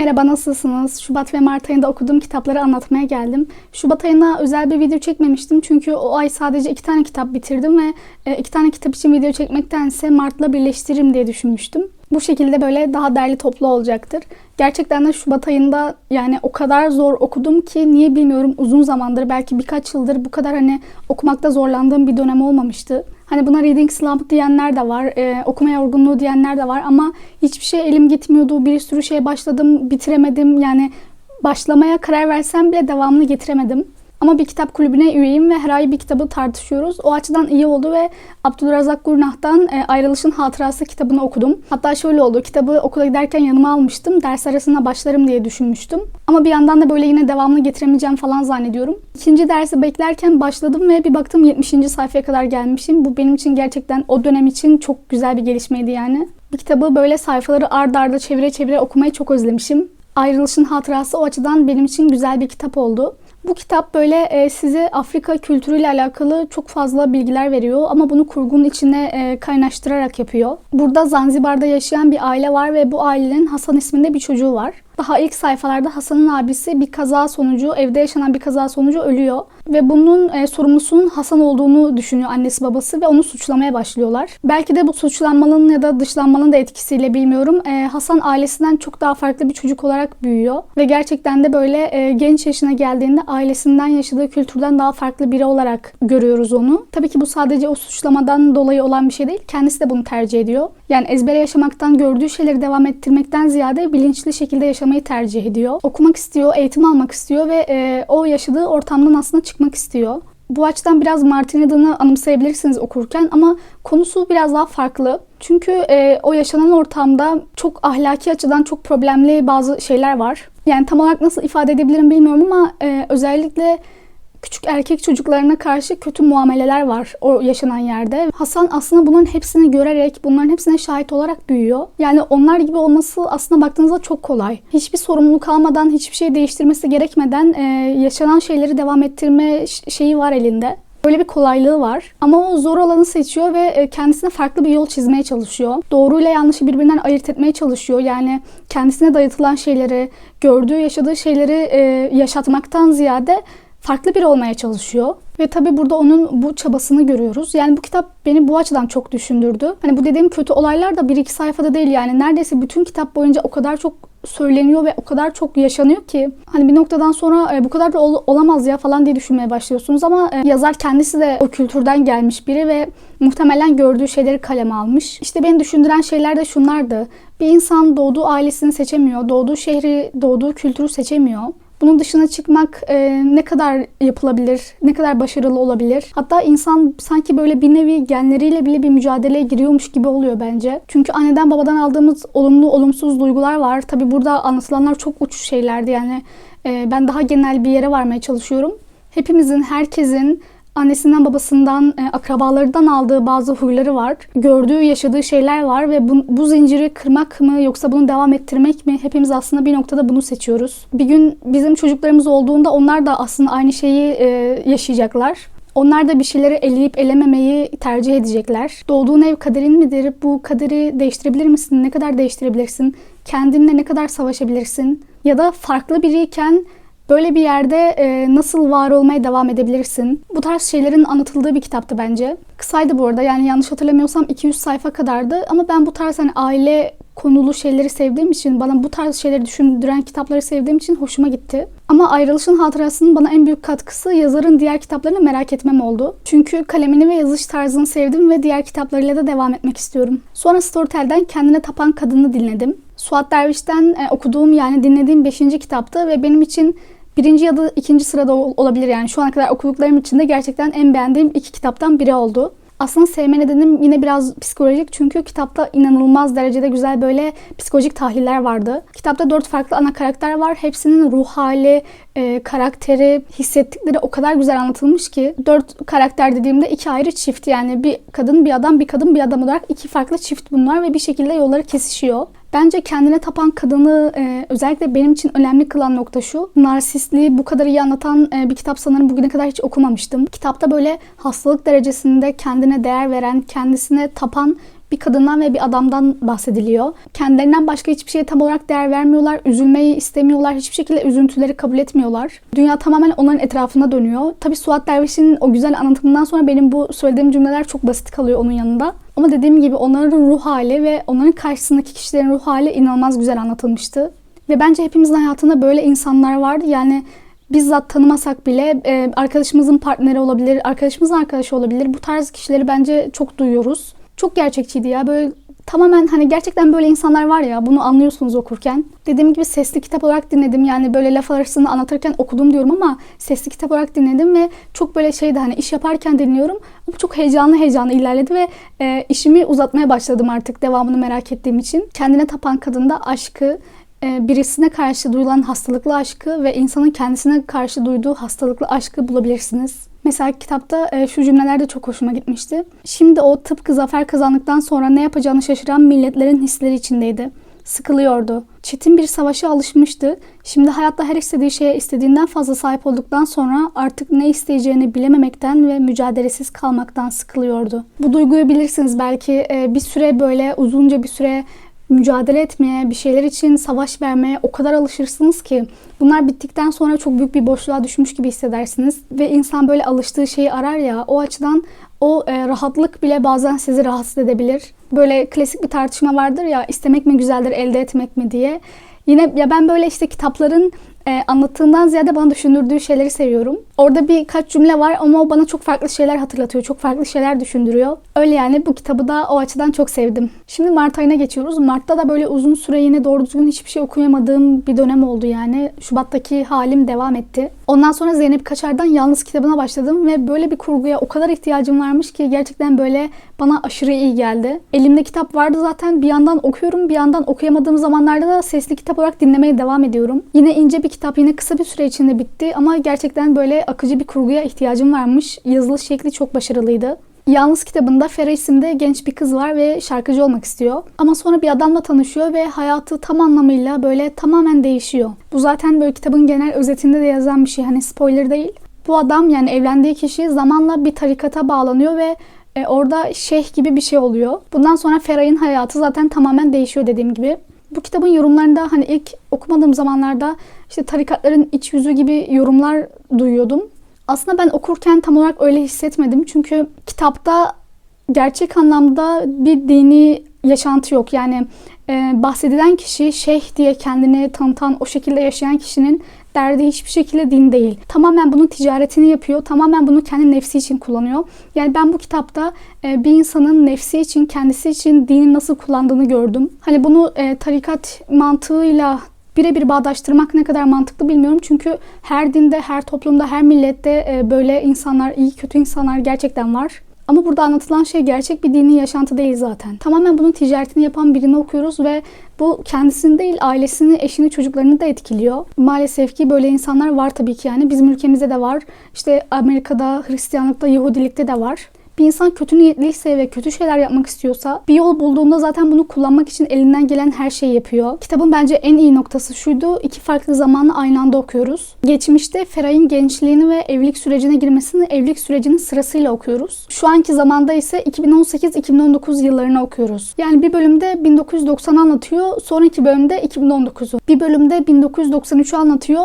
Merhaba nasılsınız? Şubat ve Mart ayında okuduğum kitapları anlatmaya geldim. Şubat ayına özel bir video çekmemiştim çünkü o ay sadece iki tane kitap bitirdim ve e, iki tane kitap için video çekmektense Mart'la birleştiririm diye düşünmüştüm. Bu şekilde böyle daha derli toplu olacaktır. Gerçekten de Şubat ayında yani o kadar zor okudum ki niye bilmiyorum uzun zamandır belki birkaç yıldır bu kadar hani okumakta zorlandığım bir dönem olmamıştı. Hani buna reading slump diyenler de var, e, okuma yorgunluğu diyenler de var ama hiçbir şey elim gitmiyordu. Bir sürü şey başladım, bitiremedim. Yani başlamaya karar versem bile devamını getiremedim. Ama bir kitap kulübüne üyeyim ve her ay bir kitabı tartışıyoruz. O açıdan iyi oldu ve Abdülrazak Gurnah'tan e, Ayrılışın Hatırası kitabını okudum. Hatta şöyle oldu. Kitabı okula giderken yanıma almıştım. Ders arasında başlarım diye düşünmüştüm. Ama bir yandan da böyle yine devamını getiremeyeceğim falan zannediyorum. İkinci dersi beklerken başladım ve bir baktım 70. sayfaya kadar gelmişim. Bu benim için gerçekten o dönem için çok güzel bir gelişmeydi yani. Bu kitabı böyle sayfaları ard arda çevire çevire okumayı çok özlemişim. Ayrılışın Hatırası o açıdan benim için güzel bir kitap oldu. Bu kitap böyle e, size Afrika kültürüyle alakalı çok fazla bilgiler veriyor ama bunu kurgunun içine e, kaynaştırarak yapıyor. Burada Zanzibar'da yaşayan bir aile var ve bu ailenin Hasan isminde bir çocuğu var. Daha ilk sayfalarda Hasan'ın abisi bir kaza sonucu, evde yaşanan bir kaza sonucu ölüyor. Ve bunun e, sorumlusunun Hasan olduğunu düşünüyor annesi babası ve onu suçlamaya başlıyorlar. Belki de bu suçlanmanın ya da dışlanmanın da etkisiyle bilmiyorum. E, Hasan ailesinden çok daha farklı bir çocuk olarak büyüyor. Ve gerçekten de böyle e, genç yaşına geldiğinde ailesinden yaşadığı kültürden daha farklı biri olarak görüyoruz onu. Tabii ki bu sadece o suçlamadan dolayı olan bir şey değil. Kendisi de bunu tercih ediyor. Yani ezbere yaşamaktan, gördüğü şeyleri devam ettirmekten ziyade bilinçli şekilde yaşamayı tercih ediyor. Okumak istiyor, eğitim almak istiyor ve e, o yaşadığı ortamdan aslında çıkmak istiyor. Bu açıdan biraz Martin Eden'ı anımsayabilirsiniz okurken ama konusu biraz daha farklı. Çünkü e, o yaşanan ortamda çok ahlaki açıdan çok problemli bazı şeyler var. Yani tam olarak nasıl ifade edebilirim bilmiyorum ama e, özellikle küçük erkek çocuklarına karşı kötü muameleler var o yaşanan yerde. Hasan aslında bunların hepsini görerek, bunların hepsine şahit olarak büyüyor. Yani onlar gibi olması aslında baktığınızda çok kolay. Hiçbir sorumluluk almadan, hiçbir şey değiştirmesi gerekmeden e, yaşanan şeyleri devam ettirme şeyi var elinde. Böyle bir kolaylığı var. Ama o zor olanı seçiyor ve e, kendisine farklı bir yol çizmeye çalışıyor. Doğru ile yanlışı birbirinden ayırt etmeye çalışıyor. Yani kendisine dayatılan şeyleri, gördüğü, yaşadığı şeyleri e, yaşatmaktan ziyade farklı biri olmaya çalışıyor. Ve tabii burada onun bu çabasını görüyoruz. Yani bu kitap beni bu açıdan çok düşündürdü. Hani bu dediğim kötü olaylar da bir iki sayfada değil yani. Neredeyse bütün kitap boyunca o kadar çok söyleniyor ve o kadar çok yaşanıyor ki hani bir noktadan sonra e, bu kadar da ol- olamaz ya falan diye düşünmeye başlıyorsunuz ama e, yazar kendisi de o kültürden gelmiş biri ve muhtemelen gördüğü şeyleri kaleme almış. İşte beni düşündüren şeyler de şunlardı. Bir insan doğduğu ailesini seçemiyor, doğduğu şehri, doğduğu kültürü seçemiyor. Bunun dışına çıkmak e, ne kadar yapılabilir, ne kadar başarılı olabilir? Hatta insan sanki böyle bir nevi genleriyle bile bir mücadeleye giriyormuş gibi oluyor bence. Çünkü anneden babadan aldığımız olumlu olumsuz duygular var. Tabi burada anlatılanlar çok uç şeylerdi yani. E, ben daha genel bir yere varmaya çalışıyorum. Hepimizin, herkesin annesinden babasından, e, akrabalarından aldığı bazı huyları var. Gördüğü, yaşadığı şeyler var ve bu, bu zinciri kırmak mı yoksa bunu devam ettirmek mi? Hepimiz aslında bir noktada bunu seçiyoruz. Bir gün bizim çocuklarımız olduğunda onlar da aslında aynı şeyi e, yaşayacaklar. Onlar da bir şeyleri eleyip elememeyi tercih edecekler. Doğduğun ev kaderin midir? Bu kaderi değiştirebilir misin? Ne kadar değiştirebilirsin? Kendinle ne kadar savaşabilirsin? Ya da farklı biriyken Böyle bir yerde e, nasıl var olmaya devam edebilirsin? Bu tarz şeylerin anlatıldığı bir kitaptı bence. Kısaydı bu arada yani yanlış hatırlamıyorsam 200 sayfa kadardı ama ben bu tarz hani aile konulu şeyleri sevdiğim için, bana bu tarz şeyleri düşündüren kitapları sevdiğim için hoşuma gitti. Ama Ayrılışın Hatırası'nın bana en büyük katkısı yazarın diğer kitaplarını merak etmem oldu. Çünkü kalemini ve yazış tarzını sevdim ve diğer kitaplarıyla da devam etmek istiyorum. Sonra Storytel'den Kendine Tapan Kadını dinledim. Suat Derviş'ten e, okuduğum yani dinlediğim 5. kitaptı ve benim için birinci ya da ikinci sırada olabilir yani şu ana kadar okuduklarım içinde gerçekten en beğendiğim iki kitaptan biri oldu. Aslında sevme nedenim yine biraz psikolojik çünkü kitapta inanılmaz derecede güzel böyle psikolojik tahliller vardı. Kitapta dört farklı ana karakter var. Hepsinin ruh hali, e, karakteri, hissettikleri o kadar güzel anlatılmış ki. Dört karakter dediğimde iki ayrı çift yani bir kadın, bir adam, bir kadın, bir adam olarak iki farklı çift bunlar ve bir şekilde yolları kesişiyor. Bence kendine tapan kadını e, özellikle benim için önemli kılan nokta şu. Narsistliği bu kadar iyi anlatan e, bir kitap sanırım bugüne kadar hiç okumamıştım. Kitapta böyle hastalık derecesinde kendine değer veren, kendisine tapan Bir kadından ve bir adamdan bahsediliyor. Kendilerinden başka hiçbir şeye tam olarak değer vermiyorlar. Üzülmeyi istemiyorlar. Hiçbir şekilde üzüntüleri kabul etmiyorlar. Dünya tamamen onların etrafında dönüyor. Tabi Suat Derviş'in o güzel anlatımından sonra benim bu söylediğim cümleler çok basit kalıyor onun yanında. Ama dediğim gibi onların ruh hali ve onların karşısındaki kişilerin ruh hali inanılmaz güzel anlatılmıştı. Ve bence hepimizin hayatında böyle insanlar vardı. Yani bizzat tanımasak bile e, arkadaşımızın partneri olabilir, arkadaşımızın arkadaşı olabilir. Bu tarz kişileri bence çok duyuyoruz. Çok gerçekçiydi ya. Böyle tamamen hani gerçekten böyle insanlar var ya bunu anlıyorsunuz okurken. Dediğim gibi sesli kitap olarak dinledim. Yani böyle laf arasında anlatırken okudum diyorum ama sesli kitap olarak dinledim ve çok böyle şeydi hani iş yaparken dinliyorum. Ama çok heyecanlı heyecanlı ilerledi ve e, işimi uzatmaya başladım artık devamını merak ettiğim için. Kendine tapan kadında aşkı, birisine karşı duyulan hastalıklı aşkı ve insanın kendisine karşı duyduğu hastalıklı aşkı bulabilirsiniz. Mesela kitapta e, şu cümleler de çok hoşuma gitmişti. Şimdi o tıpkı zafer kazandıktan sonra ne yapacağını şaşıran milletlerin hisleri içindeydi. Sıkılıyordu. Çetin bir savaşa alışmıştı. Şimdi hayatta her istediği şeye istediğinden fazla sahip olduktan sonra artık ne isteyeceğini bilememekten ve mücadelesiz kalmaktan sıkılıyordu. Bu duyguyu bilirsiniz belki e, bir süre böyle uzunca bir süre mücadele etmeye, bir şeyler için savaş vermeye o kadar alışırsınız ki bunlar bittikten sonra çok büyük bir boşluğa düşmüş gibi hissedersiniz ve insan böyle alıştığı şeyi arar ya o açıdan o e, rahatlık bile bazen sizi rahatsız edebilir. Böyle klasik bir tartışma vardır ya istemek mi güzeldir elde etmek mi diye. Yine ya ben böyle işte kitapların e, anlattığından ziyade bana düşündürdüğü şeyleri seviyorum. Orada birkaç cümle var ama o bana çok farklı şeyler hatırlatıyor. Çok farklı şeyler düşündürüyor. Öyle yani bu kitabı da o açıdan çok sevdim. Şimdi Mart ayına geçiyoruz. Mart'ta da böyle uzun süre yine doğru düzgün hiçbir şey okuyamadığım bir dönem oldu yani. Şubat'taki halim devam etti. Ondan sonra Zeynep Kaçar'dan Yalnız kitabına başladım ve böyle bir kurguya o kadar ihtiyacım varmış ki gerçekten böyle bana aşırı iyi geldi. Elimde kitap vardı zaten bir yandan okuyorum bir yandan okuyamadığım zamanlarda da sesli kitap olarak dinlemeye devam ediyorum. Yine ince bir kitap yine kısa bir süre içinde bitti ama gerçekten böyle akıcı bir kurguya ihtiyacım varmış. Yazılış şekli çok başarılıydı. Yalnız kitabında Fera isimde genç bir kız var ve şarkıcı olmak istiyor. Ama sonra bir adamla tanışıyor ve hayatı tam anlamıyla böyle tamamen değişiyor. Bu zaten böyle kitabın genel özetinde de yazan bir şey. Hani spoiler değil. Bu adam yani evlendiği kişi zamanla bir tarikata bağlanıyor ve e, orada şeyh gibi bir şey oluyor. Bundan sonra Feray'ın hayatı zaten tamamen değişiyor dediğim gibi. Bu kitabın yorumlarında hani ilk okumadığım zamanlarda işte tarikatların iç yüzü gibi yorumlar duyuyordum. Aslında ben okurken tam olarak öyle hissetmedim. Çünkü kitapta gerçek anlamda bir dini yaşantı yok. Yani e, bahsedilen kişi şeyh diye kendini tanıtan, o şekilde yaşayan kişinin derdi hiçbir şekilde din değil. Tamamen bunun ticaretini yapıyor. Tamamen bunu kendi nefsi için kullanıyor. Yani ben bu kitapta e, bir insanın nefsi için, kendisi için dini nasıl kullandığını gördüm. Hani bunu e, tarikat mantığıyla birebir bağdaştırmak ne kadar mantıklı bilmiyorum. Çünkü her dinde, her toplumda, her millette e, böyle insanlar, iyi kötü insanlar gerçekten var. Ama burada anlatılan şey gerçek bir dini yaşantı değil zaten. Tamamen bunun ticaretini yapan birini okuyoruz ve bu kendisini değil ailesini, eşini, çocuklarını da etkiliyor. Maalesef ki böyle insanlar var tabii ki yani. Bizim ülkemizde de var. İşte Amerika'da, Hristiyanlıkta, Yahudilikte de var. Bir insan kötü niyetliyse ve kötü şeyler yapmak istiyorsa bir yol bulduğunda zaten bunu kullanmak için elinden gelen her şeyi yapıyor. Kitabın bence en iyi noktası şuydu. iki farklı zamanı aynı anda okuyoruz. Geçmişte Feray'ın gençliğini ve evlilik sürecine girmesini evlilik sürecinin sırasıyla okuyoruz. Şu anki zamanda ise 2018-2019 yıllarını okuyoruz. Yani bir bölümde 1990'ı anlatıyor, sonraki bölümde 2019'u. Bir bölümde 1993'ü anlatıyor,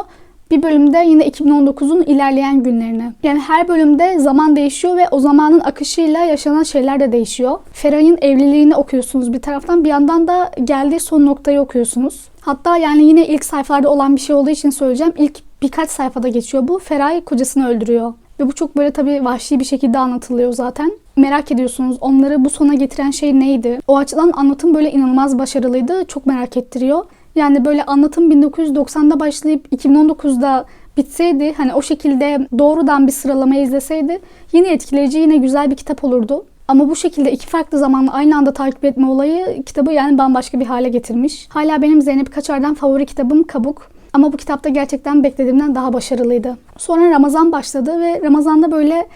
bir bölümde yine 2019'un ilerleyen günlerini. Yani her bölümde zaman değişiyor ve o zamanın akışıyla yaşanan şeyler de değişiyor. Feray'ın evliliğini okuyorsunuz bir taraftan bir yandan da geldiği son noktayı okuyorsunuz. Hatta yani yine ilk sayfalarda olan bir şey olduğu için söyleyeceğim. İlk birkaç sayfada geçiyor bu. Feray kocasını öldürüyor. Ve bu çok böyle tabii vahşi bir şekilde anlatılıyor zaten. Merak ediyorsunuz onları bu sona getiren şey neydi? O açıdan anlatım böyle inanılmaz başarılıydı. Çok merak ettiriyor. Yani böyle anlatım 1990'da başlayıp 2019'da bitseydi hani o şekilde doğrudan bir sıralama izleseydi yine etkileyici yine güzel bir kitap olurdu. Ama bu şekilde iki farklı zamanla aynı anda takip etme olayı kitabı yani bambaşka bir hale getirmiş. Hala benim Zeynep Kaçar'dan favori kitabım Kabuk. Ama bu kitapta gerçekten beklediğimden daha başarılıydı. Sonra Ramazan başladı ve Ramazan'da böyle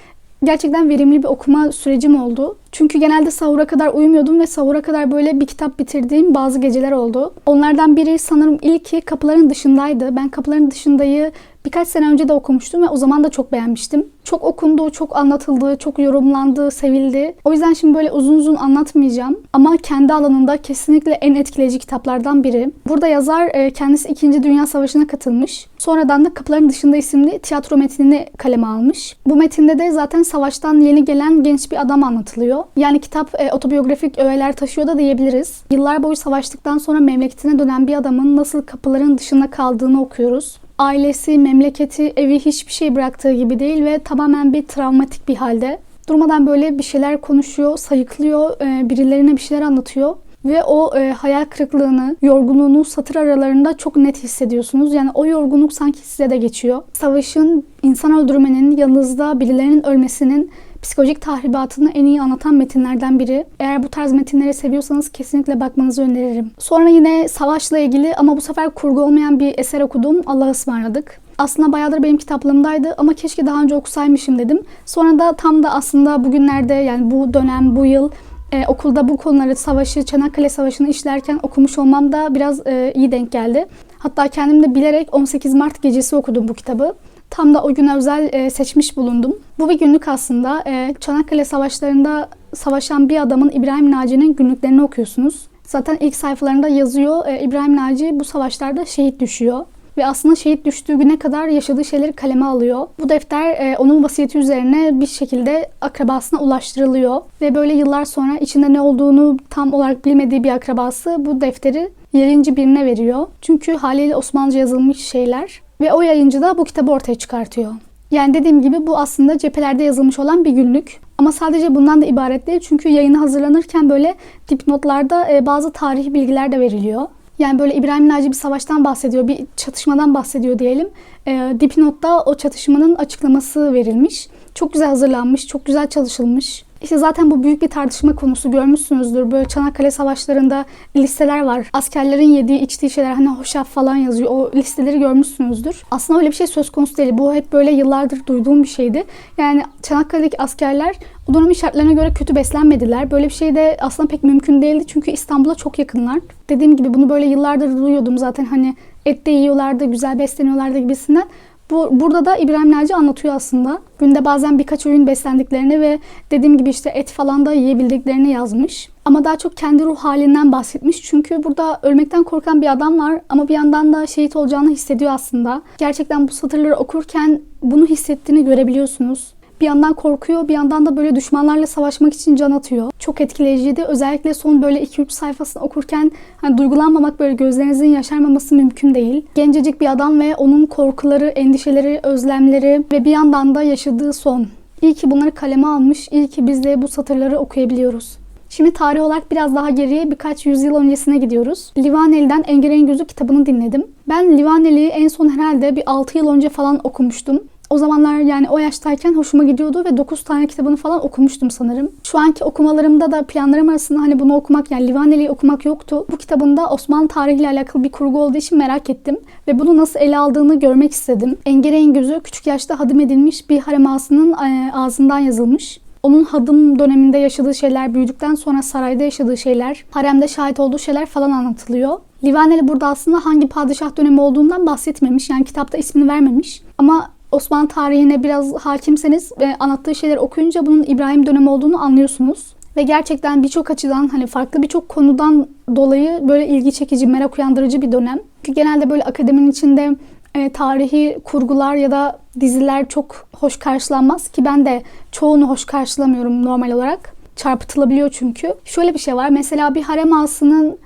gerçekten verimli bir okuma sürecim oldu. Çünkü genelde sahura kadar uyumuyordum ve sahura kadar böyle bir kitap bitirdiğim bazı geceler oldu. Onlardan biri sanırım ilki kapıların dışındaydı. Ben kapıların dışındayı Birkaç sene önce de okumuştum ve o zaman da çok beğenmiştim. Çok okundu, çok anlatıldı, çok yorumlandı, sevildi. O yüzden şimdi böyle uzun uzun anlatmayacağım. Ama kendi alanında kesinlikle en etkileyici kitaplardan biri. Burada yazar e, kendisi 2. Dünya Savaşı'na katılmış. Sonradan da Kapıların Dışında isimli tiyatro metnini kaleme almış. Bu metinde de zaten savaştan yeni gelen genç bir adam anlatılıyor. Yani kitap e, otobiyografik öğeler taşıyor da diyebiliriz. Yıllar boyu savaştıktan sonra memleketine dönen bir adamın nasıl kapıların dışında kaldığını okuyoruz ailesi, memleketi, evi hiçbir şey bıraktığı gibi değil ve tamamen bir travmatik bir halde. Durmadan böyle bir şeyler konuşuyor, sayıklıyor, e, birilerine bir şeyler anlatıyor. Ve o e, hayal kırıklığını, yorgunluğunu satır aralarında çok net hissediyorsunuz. Yani o yorgunluk sanki size de geçiyor. Savaşın, insan öldürmenin, yanınızda birilerinin ölmesinin psikolojik tahribatını en iyi anlatan metinlerden biri. Eğer bu tarz metinleri seviyorsanız kesinlikle bakmanızı öneririm. Sonra yine savaşla ilgili ama bu sefer kurgu olmayan bir eser okudum. Allah'a ısmarladık. Aslında bayağıdır benim kitaplığımdaydı ama keşke daha önce okusaymışım dedim. Sonra da tam da aslında bugünlerde yani bu dönem, bu yıl e, okulda bu konuları, savaşı, Çanakkale Savaşı'nı işlerken okumuş olmam da biraz e, iyi denk geldi. Hatta kendim de bilerek 18 Mart gecesi okudum bu kitabı. Tam da o güne özel e, seçmiş bulundum. Bu bir günlük aslında. E, Çanakkale Savaşları'nda savaşan bir adamın İbrahim Naci'nin günlüklerini okuyorsunuz. Zaten ilk sayfalarında yazıyor e, İbrahim Naci bu savaşlarda şehit düşüyor ve aslında şehit düştüğü güne kadar yaşadığı şeyleri kaleme alıyor. Bu defter e, onun vasiyeti üzerine bir şekilde akrabasına ulaştırılıyor ve böyle yıllar sonra içinde ne olduğunu tam olarak bilmediği bir akrabası bu defteri yayıncı birine veriyor. Çünkü haliyle Osmanlıca yazılmış şeyler ve o yayıncı da bu kitabı ortaya çıkartıyor. Yani dediğim gibi bu aslında cephelerde yazılmış olan bir günlük. Ama sadece bundan da ibaret değil. Çünkü yayını hazırlanırken böyle dipnotlarda e, bazı tarihi bilgiler de veriliyor. Yani böyle İbrahim Naci bir savaştan bahsediyor, bir çatışmadan bahsediyor diyelim. E, dipnotta o çatışmanın açıklaması verilmiş. Çok güzel hazırlanmış, çok güzel çalışılmış. İşte zaten bu büyük bir tartışma konusu görmüşsünüzdür. Böyle Çanakkale Savaşları'nda listeler var. Askerlerin yediği, içtiği şeyler hani hoşaf falan yazıyor. O listeleri görmüşsünüzdür. Aslında öyle bir şey söz konusu değil. Bu hep böyle yıllardır duyduğum bir şeydi. Yani Çanakkale'deki askerler o dönemin şartlarına göre kötü beslenmediler. Böyle bir şey de aslında pek mümkün değildi. Çünkü İstanbul'a çok yakınlar. Dediğim gibi bunu böyle yıllardır duyuyordum zaten hani et de yiyorlardı, güzel besleniyorlardı gibisinden. Bu, burada da İbrahim Naci anlatıyor aslında. Günde bazen birkaç öğün beslendiklerini ve dediğim gibi işte et falan da yiyebildiklerini yazmış. Ama daha çok kendi ruh halinden bahsetmiş. Çünkü burada ölmekten korkan bir adam var ama bir yandan da şehit olacağını hissediyor aslında. Gerçekten bu satırları okurken bunu hissettiğini görebiliyorsunuz bir yandan korkuyor bir yandan da böyle düşmanlarla savaşmak için can atıyor. Çok etkileyiciydi. Özellikle son böyle 2-3 sayfasını okurken hani duygulanmamak böyle gözlerinizin yaşarmaması mümkün değil. Gencecik bir adam ve onun korkuları, endişeleri, özlemleri ve bir yandan da yaşadığı son. İyi ki bunları kaleme almış. İyi ki biz de bu satırları okuyabiliyoruz. Şimdi tarih olarak biraz daha geriye birkaç yüzyıl öncesine gidiyoruz. Livaneli'den Engere'nin Gözü kitabını dinledim. Ben Livaneli'yi en son herhalde bir 6 yıl önce falan okumuştum. O zamanlar yani o yaştayken hoşuma gidiyordu ve 9 tane kitabını falan okumuştum sanırım. Şu anki okumalarımda da planlarım arasında hani bunu okumak yani Livaneli'yi okumak yoktu. Bu kitabında Osmanlı tarihiyle alakalı bir kurgu olduğu için merak ettim ve bunu nasıl ele aldığını görmek istedim. Engere'nin gözü küçük yaşta hadim edilmiş bir harem ağasının e, ağzından yazılmış. Onun hadım döneminde yaşadığı şeyler, büyüdükten sonra sarayda yaşadığı şeyler, haremde şahit olduğu şeyler falan anlatılıyor. Livaneli burada aslında hangi padişah dönemi olduğundan bahsetmemiş. Yani kitapta ismini vermemiş. Ama Osmanlı tarihine biraz hakimseniz ve anlattığı şeyleri okuyunca bunun İbrahim dönemi olduğunu anlıyorsunuz. Ve gerçekten birçok açıdan hani farklı birçok konudan dolayı böyle ilgi çekici, merak uyandırıcı bir dönem. Çünkü genelde böyle akademinin içinde e, tarihi kurgular ya da diziler çok hoş karşılanmaz ki ben de çoğunu hoş karşılamıyorum normal olarak. Çarpıtılabiliyor çünkü. Şöyle bir şey var. Mesela bir harem ağasının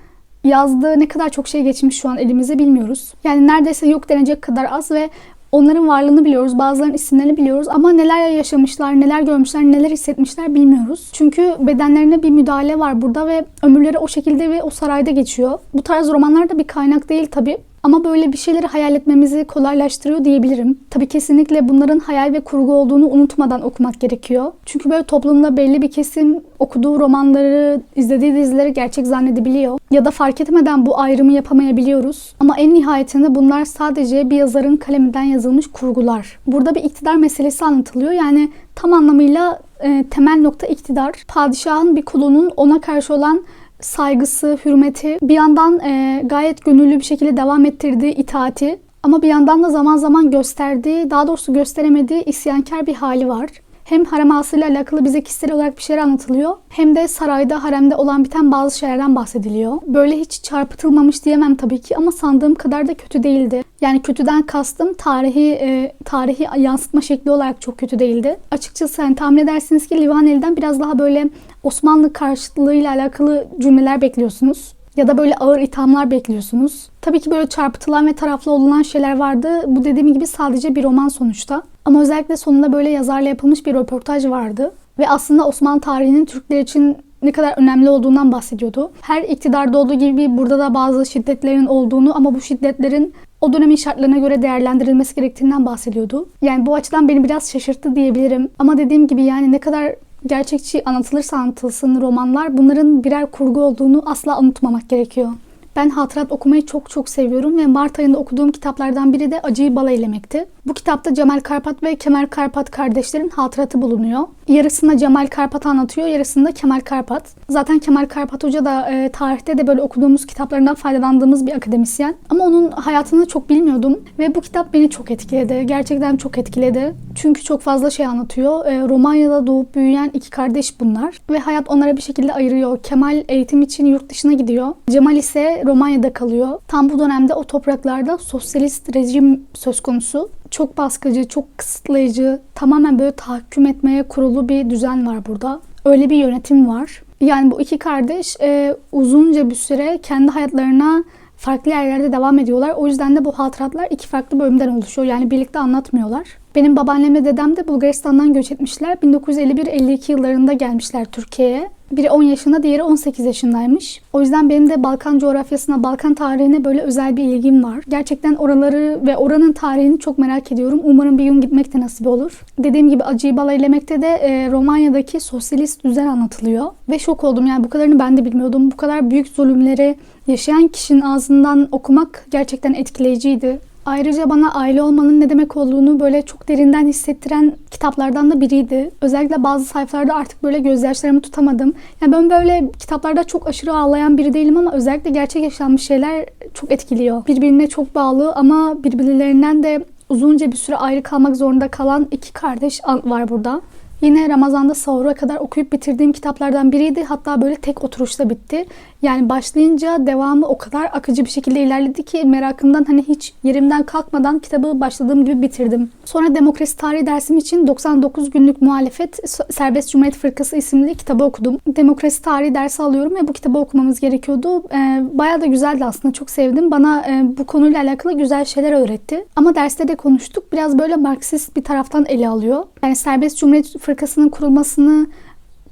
yazdığı ne kadar çok şey geçmiş şu an elimize bilmiyoruz. Yani neredeyse yok denecek kadar az ve Onların varlığını biliyoruz, bazılarının isimlerini biliyoruz ama neler yaşamışlar, neler görmüşler, neler hissetmişler bilmiyoruz. Çünkü bedenlerine bir müdahale var burada ve ömürleri o şekilde ve o sarayda geçiyor. Bu tarz romanlar da bir kaynak değil tabii. Ama böyle bir şeyleri hayal etmemizi kolaylaştırıyor diyebilirim. Tabii kesinlikle bunların hayal ve kurgu olduğunu unutmadan okumak gerekiyor. Çünkü böyle toplumda belli bir kesim okuduğu romanları, izlediği dizileri gerçek zannedebiliyor. Ya da fark etmeden bu ayrımı yapamayabiliyoruz. Ama en nihayetinde bunlar sadece bir yazarın kaleminden yazılmış kurgular. Burada bir iktidar meselesi anlatılıyor. Yani tam anlamıyla e, temel nokta iktidar. Padişahın bir kulunun ona karşı olan saygısı, hürmeti, bir yandan e, gayet gönüllü bir şekilde devam ettirdiği itaati Ama bir yandan da zaman zaman gösterdiği, daha doğrusu gösteremediği isyankar bir hali var. Hem harem ağasıyla alakalı bize kişisel olarak bir şeyler anlatılıyor. Hem de sarayda, haremde olan biten bazı şeylerden bahsediliyor. Böyle hiç çarpıtılmamış diyemem tabii ki ama sandığım kadar da kötü değildi. Yani kötüden kastım tarihi e, tarihi yansıtma şekli olarak çok kötü değildi. Açıkçası hani tahmin edersiniz ki Livaneli'den biraz daha böyle Osmanlı karşıtlığıyla alakalı cümleler bekliyorsunuz ya da böyle ağır ithamlar bekliyorsunuz. Tabii ki böyle çarpıtılan ve taraflı olunan şeyler vardı. Bu dediğim gibi sadece bir roman sonuçta. Ama özellikle sonunda böyle yazarla yapılmış bir röportaj vardı. Ve aslında Osmanlı tarihinin Türkler için ne kadar önemli olduğundan bahsediyordu. Her iktidarda olduğu gibi burada da bazı şiddetlerin olduğunu ama bu şiddetlerin o dönemin şartlarına göre değerlendirilmesi gerektiğinden bahsediyordu. Yani bu açıdan beni biraz şaşırttı diyebilirim. Ama dediğim gibi yani ne kadar gerçekçi anlatılırsa anlatılsın romanlar bunların birer kurgu olduğunu asla unutmamak gerekiyor. Ben hatırat okumayı çok çok seviyorum ve Mart ayında okuduğum kitaplardan biri de Acıyı Bal Eylemek'ti. Bu kitapta Cemal Karpat ve Kemal Karpat kardeşlerin hatıratı bulunuyor. Yarısında Cemal Karpat anlatıyor, yarısında Kemal Karpat. Zaten Kemal Karpat Hoca da e, tarihte de böyle okuduğumuz kitaplarından faydalandığımız bir akademisyen. Ama onun hayatını çok bilmiyordum ve bu kitap beni çok etkiledi. Gerçekten çok etkiledi. Çünkü çok fazla şey anlatıyor. E, Romanya'da doğup büyüyen iki kardeş bunlar ve hayat onlara bir şekilde ayırıyor. Kemal eğitim için yurt dışına gidiyor. Cemal ise Romanya'da kalıyor. Tam bu dönemde o topraklarda sosyalist rejim söz konusu. Çok baskıcı, çok kısıtlayıcı, tamamen böyle tahakküm etmeye kurulu bir düzen var burada. Öyle bir yönetim var. Yani bu iki kardeş e, uzunca bir süre kendi hayatlarına farklı yerlerde devam ediyorlar. O yüzden de bu hatıratlar iki farklı bölümden oluşuyor. Yani birlikte anlatmıyorlar. Benim babaannem ve dedem de Bulgaristan'dan göç etmişler. 1951-52 yıllarında gelmişler Türkiye'ye. Biri 10 yaşında, diğeri 18 yaşındaymış. O yüzden benim de Balkan coğrafyasına, Balkan tarihine böyle özel bir ilgim var. Gerçekten oraları ve oranın tarihini çok merak ediyorum. Umarım bir gün gitmek de nasip olur. Dediğim gibi Acıyı Bal Eylemek'te de e, Romanya'daki sosyalist düzen anlatılıyor. Ve şok oldum yani bu kadarını ben de bilmiyordum. Bu kadar büyük zulümleri yaşayan kişinin ağzından okumak gerçekten etkileyiciydi. Ayrıca bana aile olmanın ne demek olduğunu böyle çok derinden hissettiren kitaplardan da biriydi. Özellikle bazı sayfalarda artık böyle gözyaşlarımı tutamadım. Yani ben böyle kitaplarda çok aşırı ağlayan biri değilim ama özellikle gerçek yaşanmış şeyler çok etkiliyor. Birbirine çok bağlı ama birbirlerinden de uzunca bir süre ayrı kalmak zorunda kalan iki kardeş var burada. Yine Ramazan'da sahura kadar okuyup bitirdiğim kitaplardan biriydi. Hatta böyle tek oturuşta bitti. Yani başlayınca devamı o kadar akıcı bir şekilde ilerledi ki merakımdan hani hiç yerimden kalkmadan kitabı başladığım gibi bitirdim. Sonra demokrasi tarihi dersim için 99 günlük muhalefet Serbest Cumhuriyet Fırkası isimli kitabı okudum. Demokrasi tarihi dersi alıyorum ve bu kitabı okumamız gerekiyordu. Ee, bayağı da güzeldi aslında çok sevdim. Bana e, bu konuyla alakalı güzel şeyler öğretti. Ama derste de konuştuk. Biraz böyle Marksist bir taraftan ele alıyor. Yani Serbest Cumhuriyet Fırkası'nın kurulmasını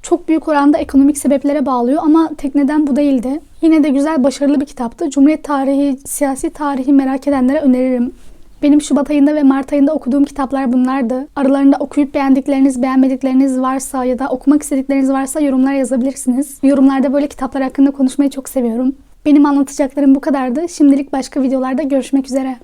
çok büyük oranda ekonomik sebeplere bağlıyor ama tek neden bu değildi. Yine de güzel, başarılı bir kitaptı. Cumhuriyet tarihi, siyasi tarihi merak edenlere öneririm. Benim Şubat ayında ve Mart ayında okuduğum kitaplar bunlardı. Aralarında okuyup beğendikleriniz, beğenmedikleriniz varsa ya da okumak istedikleriniz varsa yorumlar yazabilirsiniz. Yorumlarda böyle kitaplar hakkında konuşmayı çok seviyorum. Benim anlatacaklarım bu kadardı. Şimdilik başka videolarda görüşmek üzere.